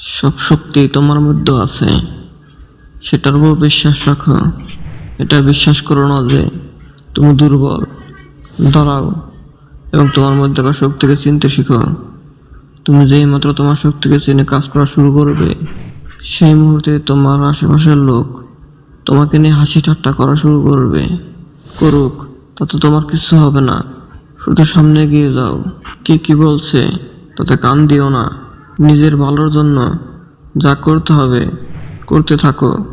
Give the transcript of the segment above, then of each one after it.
সব শক্তি তোমার মধ্যে আছে। সেটার উপর বিশ্বাস রাখো। এটা বিশ্বাস করো না যে তুমি দুর্বল, দাঁড়াও, এবং তোমার মধ্যে মধ্যেকার শক্তিকে চিনতে শিখো। তুমি যেই মাত্র তোমার শক্তিকে চিনে কাজ করা শুরু করবে, সেই মুহূর্তে তোমার আশেপাশের লোক তোমাকে নিয়ে হাসি ঠাট্টা করা শুরু করবে। করুক, তাতে তোমার কিছু হবে না। শুধু সামনে এগিয়ে যাও। কে কি বলছে, তাতে কান দিও না। নিজের ভালোর জন্য যা করতে হবে, করতে থাকো।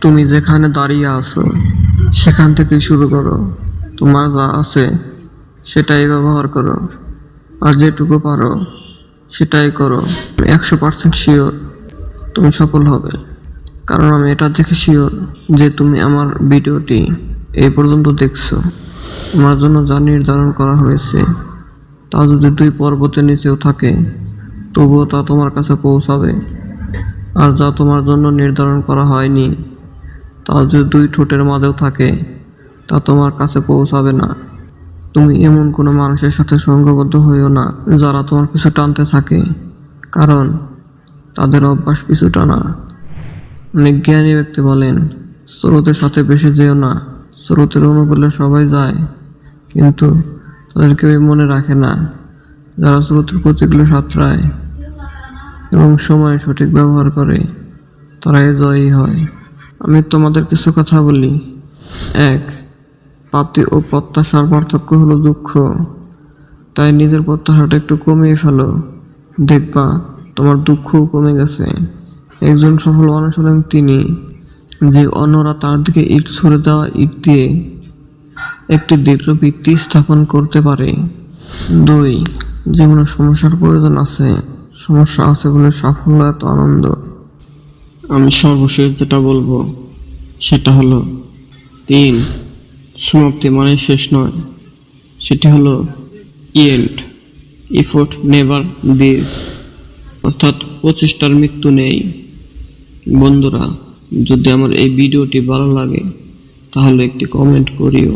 তুমি যেখানে দাঁড়িয়ে আছো, সেখান থেকে শুরু করো। তোমার যা আছে, সেটাই ব্যবহার করো। আর যেটুকু পারো, সেটাই করো। একশো পার্সেন্ট শিওর তুমি সফল হবে। কারণ আমি এটা দেখে শিওর যে তুমি আমার ভিডিওটি এই পর্যন্ত দেখছ। তোমার জন্য যা নির্ধারণ করা হয়েছে, তা যদি দুই পর্বতের নিচেও থাকে তবুও তা তোমার কাছে পৌঁছাবে। আর যা তোমার জন্য নির্ধারণ করা হয়নি, তা যদি দুই ঠোঁটের মাঝেও থাকে, তা তোমার কাছে পৌঁছাবে না। তুমি এমন কোনো মানুষের সাথে সঙ্গবদ্ধ হইও না, যারা তোমার পিছু টানতে থাকে, কারণ তাদের অভ্যাস পিছু টানা। অনেক জ্ঞানী ব্যক্তি বলেন, স্রোতের সাথে বেশি যেও না, স্রোতের অনুকূলে সবাই যায়, কিন্তু তাদের কেউই মনে রাখে না, যারা স্রোতের প্রতিকূলে সাঁতরায়। এবং সময় সঠিক ব্যবহার করে, তারাই জয়ী হয়। আমি তোমাদের কিছু কথা বলি। এক প্রাপ্তি ও প্রত্যাশার পার্থক্য হলো দুঃখ। তাই নিজের প্রত্যাশাটা একটু কমিয়ে ফেলো। দেখবা, তোমার দুঃখও কমে গেছে। একজন সফল মানুষ হলেন তিনি, যে অন্যরা তার দিকে ইট ছড়ে দেওয়া ইট দিয়ে একটি দৃঢ় ভিত্তি স্থাপন করতে পারে। দুই কোনো সমস্যার প্রয়োজন আছে সমস্যা আছে বলে সাফল্য এত আনন্দ। আমি সর্বশেষ যেটা বলব, সেটা হলো তিন, সমাপ্তি মানে শেষ নয়। সেটি হলো ইয়েন্ট ইফোর্ট নেভার দিস অর্থাৎ প্রচেষ্টার মৃত্যু নেই। বন্ধুরা, যদি আমার এই ভিডিওটি ভালো লাগে, তাহলে একটি কমেন্ট করিও।